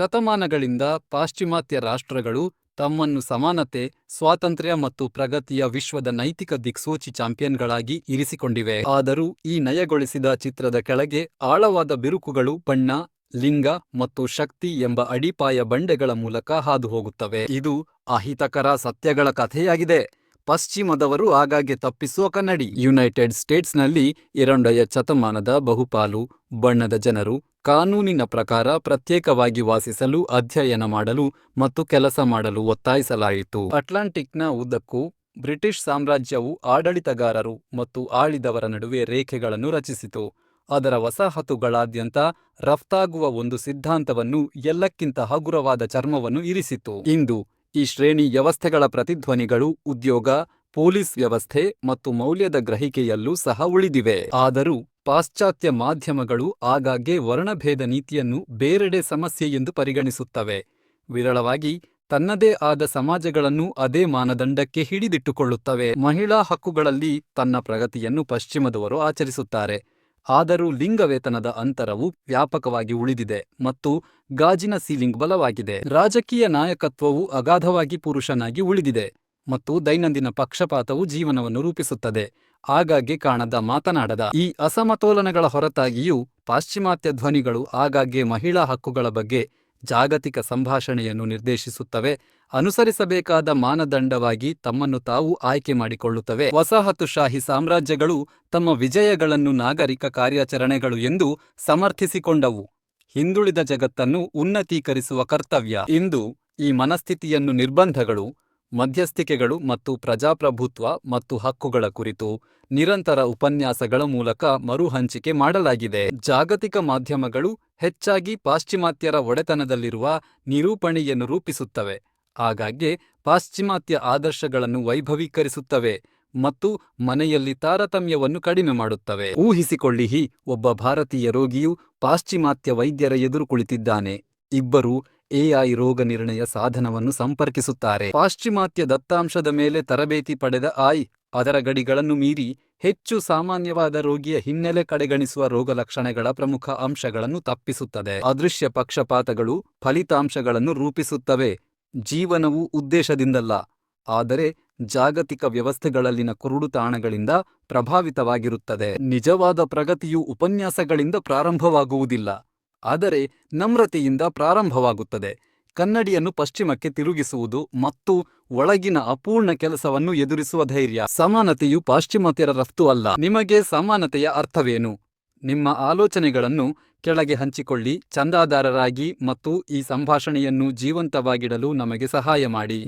ಶತಮಾನಗಳಿಂದ ಪಾಶ್ಚಿಮಾತ್ಯ ರಾಷ್ಟ್ರಗಳು ತಮ್ಮನ್ನು ಸಮಾನತೆ, ಸ್ವಾತಂತ್ರ್ಯ ಮತ್ತು ಪ್ರಗತಿಯ ವಿಶ್ವದ ನೈತಿಕ ದಿಕ್ಸೂಚಿ ಚಾಂಪಿಯನ್ಗಳಾಗಿ ಇರಿಸಿಕೊಂಡಿವೆ. ಆದರೂ ಈ ನಯಗೊಳಿಸಿದ ಚಿತ್ರದ ಕೆಳಗೆ ಆಳವಾದ ಬಿರುಕುಗಳು ಬಣ್ಣ, ಲಿಂಗ ಮತ್ತು ಶಕ್ತಿ ಎಂಬ ಅಡಿಪಾಯ ಬಂಡೆಗಳ ಮೂಲಕ ಹಾದುಹೋಗುತ್ತವೆ. ಇದು ಅಹಿತಕರ ಸತ್ಯಗಳ ಕಥೆಯಾಗಿದೆ. ಪಶ್ಚಿಮದವರು ಆಗಾಗ್ಗೆ ತಪ್ಪಿಸುವ ಕನ್ನಡಿ. ಯುನೈಟೆಡ್ ಸ್ಟೇಟ್ಸ್ನಲ್ಲಿ ಎರಡನೆಯ ಶತಮಾನದ ಬಹುಪಾಲು ಬಣ್ಣದ ಜನರು ಕಾನೂನಿನ ಪ್ರಕಾರ ಪ್ರತ್ಯೇಕವಾಗಿ ವಾಸಿಸಲು ಅಧ್ಯಯನ ಮಾಡಲು ಮತ್ತು ಕೆಲಸ ಮಾಡಲು ಒತ್ತಾಯಿಸಲಾಯಿತು. ಅಟ್ಲಾಂಟಿಕ್ನ ಉದ್ದಕ್ಕೂ ಬ್ರಿಟಿಷ್ ಸಾಮ್ರಾಜ್ಯವು ಆಡಳಿತಗಾರರು ಮತ್ತು ಆಳಿದವರ ನಡುವೆ ರೇಖೆಗಳನ್ನು ರಚಿಸಿತು. ಅದರ ವಸಾಹತುಗಳಾದ್ಯಂತ ರಫ್ತಾಗುವ ಒಂದು ಸಿದ್ಧಾಂತವನ್ನು ಎಲ್ಲಕ್ಕಿಂತ ಹಗುರವಾದ ಚರ್ಮವನ್ನು ಇರಿಸಿತು. ಇಂದು, ಈ ಶ್ರೇಣಿ ವ್ಯವಸ್ಥೆಗಳ ಪ್ರತಿಧ್ವನಿಗಳು ಉದ್ಯೋಗ, ಪೊಲೀಸ್ ವ್ಯವಸ್ಥೆ ಮತ್ತು ಮೌಲ್ಯದ ಗ್ರಹಿಕೆಯಲ್ಲೂ ಸಹ ಉಳಿದಿವೆ. ಆದರೂ, ಪಾಶ್ಚಾತ್ಯ ಮಾಧ್ಯಮಗಳು ಆಗಾಗ್ಗೆ ವರ್ಣಭೇದ ನೀತಿಯನ್ನು ಬೇರೆಡೆ ಸಮಸ್ಯೆ ಎಂದು ಪರಿಗಣಿಸುತ್ತವೆ, ವಿರಳವಾಗಿ ತನ್ನದೇ ಆದ ಸಮಾಜಗಳನ್ನು ಅದೇ ಮಾನದಂಡಕ್ಕೆ ಹಿಡಿದಿಟ್ಟುಕೊಳ್ಳುತ್ತವೆ. ಮಹಿಳಾ ಹಕ್ಕುಗಳಲ್ಲಿ ತನ್ನ ಪ್ರಗತಿಯನ್ನು ಪಶ್ಚಿಮದವರು ಆಚರಿಸುತ್ತಾರೆ, ಆದರೂ ಲಿಂಗ ವೇತನದ ಅಂತರವು ವ್ಯಾಪಕವಾಗಿ ಉಳಿದಿದೆ ಮತ್ತು ಗಾಜಿನ ಸೀಲಿಂಗ್ ಬಲವಾಗಿದೆ. ರಾಜಕೀಯ ನಾಯಕತ್ವವು ಅಗಾಧವಾಗಿ ಪುರುಷನಾಗಿ ಉಳಿದಿದೆ ಮತ್ತು ದೈನಂದಿನ ಪಕ್ಷಪಾತವು ಜೀವನವನ್ನು ರೂಪಿಸುತ್ತದೆ, ಆಗಾಗ್ಗೆ ಕಾಣದ ಮಾತನಾಡದ. ಈ ಅಸಮತೋಲನಗಳ ಹೊರತಾಗಿಯೂ, ಪಾಶ್ಚಿಮಾತ್ಯ ಧ್ವನಿಗಳು ಆಗಾಗ್ಗೆ ಮಹಿಳಾ ಹಕ್ಕುಗಳ ಬಗ್ಗೆ ಜಾಗತಿಕ ಸಂಭಾಷಣೆಯನ್ನು ನಿರ್ದೇಶಿಸುತ್ತವೆ, ಅನುಸರಿಸಬೇಕಾದ ಮಾನದಂಡವಾಗಿ ತಮ್ಮನ್ನು ತಾವು ಆಯ್ಕೆ ಮಾಡಿಕೊಳ್ಳುತ್ತವೆ. ವಸಾಹತುಶಾಹಿ ಸಾಮ್ರಾಜ್ಯಗಳು ತಮ್ಮ ವಿಜಯಗಳನ್ನು ನಾಗರಿಕ ಕಾರ್ಯಾಚರಣೆಗಳು ಎಂದು ಸಮರ್ಥಿಸಿಕೊಂಡವು, ಹಿಂದುಳಿದ ಜಗತ್ತನ್ನು ಉನ್ನತೀಕರಿಸುವ ಕರ್ತವ್ಯ. ಇಂದು, ಈ ಮನಸ್ಥಿತಿಯನ್ನು ನಿರ್ಬಂಧಗಳು, ಮಧ್ಯಸ್ಥಿಕೆಗಳು ಮತ್ತು ಪ್ರಜಾಪ್ರಭುತ್ವ ಮತ್ತು ಹಕ್ಕುಗಳ ಕುರಿತು ನಿರಂತರ ಉಪನ್ಯಾಸಗಳ ಮೂಲಕ ಮರುಹಂಚಿಕೆ ಮಾಡಲಾಗಿದೆ. ಜಾಗತಿಕ ಮಾಧ್ಯಮಗಳು ಹೆಚ್ಚಾಗಿ ಪಾಶ್ಚಿಮಾತ್ಯರ ಒಡೆತನದಲ್ಲಿರುವ ನಿರೂಪಣೆಯನ್ನು ರೂಪಿಸುತ್ತವೆ, ಆಗಾಗ್ಗೆ ಪಾಶ್ಚಿಮಾತ್ಯ ಆದರ್ಶಗಳನ್ನು ವೈಭವೀಕರಿಸುತ್ತವೆ ಮತ್ತು ಮನೆಯಲ್ಲಿ ತಾರತಮ್ಯವನ್ನು ಕಡಿಮೆ ಮಾಡುತ್ತವೆ. ಊಹಿಸಿಕೊಳ್ಳಿ ಒಬ್ಬ ಭಾರತೀಯ ರೋಗಿಯು ಪಾಶ್ಚಿಮಾತ್ಯ ವೈದ್ಯರ ಎದುರು ಕುಳಿತಿದ್ದಾನೆ. ಇಬ್ಬರೂ ಎಐ ರೋಗನಿರ್ಣಯ ಸಾಧನವನ್ನು ಸಂಪರ್ಕಿಸುತ್ತಾರೆ. ಪಾಶ್ಚಿಮಾತ್ಯ ದತ್ತಾಂಶದ ಮೇಲೆ ತರಬೇತಿ ಪಡೆದ ಐ, ಅದರ ಗಡಿಗಳನ್ನು ಮೀರಿ, ಹೆಚ್ಚು ಸಾಮಾನ್ಯವಾದ ರೋಗಿಯ ಹಿನ್ನೆಲೆ ಕಡೆಗಣಿಸುವ ರೋಗಲಕ್ಷಣಗಳ ಪ್ರಮುಖ ಅಂಶಗಳನ್ನು ತಪ್ಪಿಸುತ್ತದೆ. ಅದೃಶ್ಯ ಪಕ್ಷಪಾತಗಳು ಫಲಿತಾಂಶಗಳನ್ನು ರೂಪಿಸುತ್ತವೆ, ಜೀವನವು ಉದ್ದೇಶದಿಂದಲ್ಲ, ಆದರೆ ಜಾಗತಿಕ ವ್ಯವಸ್ಥೆಗಳಲ್ಲಿನ ಕುರುಡುತಾಣಗಳಿಂದ ಪ್ರಭಾವಿತವಾಗಿರುತ್ತದೆ. ನಿಜವಾದ ಪ್ರಗತಿಯು ಉಪನ್ಯಾಸಗಳಿಂದ ಪ್ರಾರಂಭವಾಗುವುದಿಲ್ಲ, ಆದರೆ ನಮ್ರತೆಯಿಂದ ಪ್ರಾರಂಭವಾಗುತ್ತದೆ. ಕನ್ನಡಿಯನ್ನು ಪಶ್ಚಿಮಕ್ಕೆ ತಿರುಗಿಸುವುದು ಮತ್ತು ಒಳಗಿನ ಅಪೂರ್ಣ ಕೆಲಸವನ್ನು ಎದುರಿಸುವ ಧೈರ್ಯ. ಸಮಾನತೆಯು ಪಾಶ್ಚಿಮಾತ್ಯರ ರಫ್ತು ಅಲ್ಲ. ನಿಮಗೆ ಸಮಾನತೆಯ ಅರ್ಥವೇನು? ನಿಮ್ಮ ಆಲೋಚನೆಗಳನ್ನು ಕೆಳಗೆ ಹಂಚಿಕೊಳ್ಳಿ, ಚಂದಾದಾರರಾಗಿ ಮತ್ತು ಈ ಸಂಭಾಷಣೆಯನ್ನು ಜೀವಂತವಾಗಿಡಲು ನಮಗೆ ಸಹಾಯ ಮಾಡಿ.